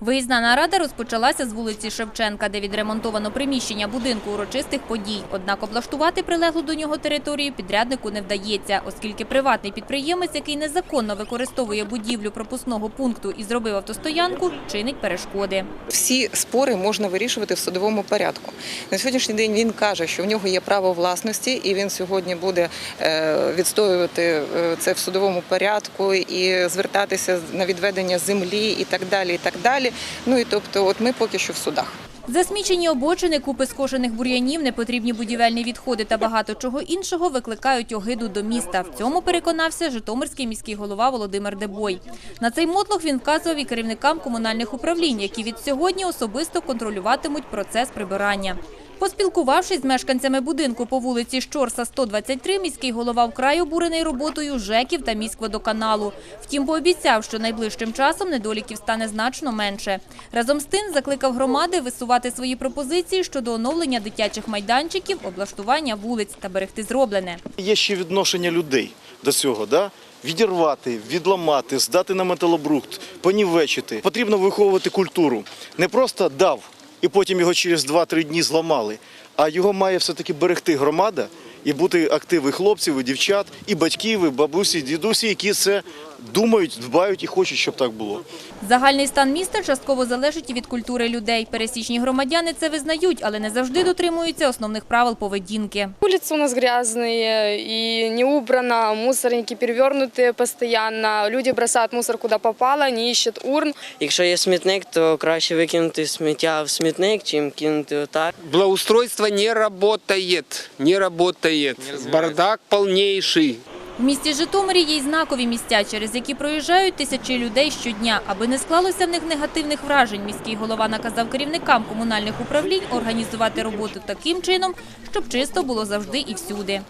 Виїзна нарада розпочалася з вулиці Шевченка, де відремонтовано приміщення будинку урочистих подій. Однак облаштувати прилеглу до нього територію підряднику не вдається, оскільки приватний підприємець, який незаконно використовує будівлю пропускного пункту і зробив автостоянку, чинить перешкоди. Всі спори можна вирішувати в судовому порядку. На сьогоднішній день він каже, що в нього є право власності, і він сьогодні буде е, відстоювати е, це в судовому порядку і звертатися на відведення землі і так далі. І так далі. Ну і тобто, от ми поки що в судах. Засмічені обочини, купи скошених бур'янів, непотрібні будівельні відходи та багато чого іншого викликають огиду до міста. В цьому переконався житомирський міський голова Володимир Дебой. На цей мотлох він вказував і керівникам комунальних управлінь, які від сьогодні особисто контролюватимуть процес прибирання. Поспілкувавшись з мешканцями будинку по вулиці Щорса, 123, міський голова вкрай обурений роботою ЖЕКів та міськводоканалу. Втім, пообіцяв, що найближчим часом недоліків стане значно менше. Разом з тим закликав громади висувати свої пропозиції щодо оновлення дитячих майданчиків, облаштування вулиць та берегти зроблене. Є ще відношення людей до цього, да? відірвати, відламати, здати на металобрухт, понівечити. Потрібно виховувати культуру. Не просто дав і потім його через 2-3 дні зламали, а його має все-таки берегти громада і бути активи хлопців, і дівчат, і батьків, і бабусі, і дідусі, які це думають, дбають і хочуть, щоб так було. Загальний стан міста частково залежить і від культури людей. Пересічні громадяни це визнають, але не завжди дотримуються основних правил поведінки. Улицы у нас грязные и не убрано, мусорники перевернутые постоянно, люди бросают мусор куда попало, не ищут урн. Якщо є смітник, то краще викинути сміття в смітник, чим кинути отак. Благоустройство не работает, не работает. Бардак полнейший. В місті Житомирі є й знакові місця, через які проїжджають тисячі людей щодня. Аби не склалося в них негативних вражень, міський голова наказав керівникам комунальних управлінь організувати роботу таким чином, щоб чисто було завжди і всюди.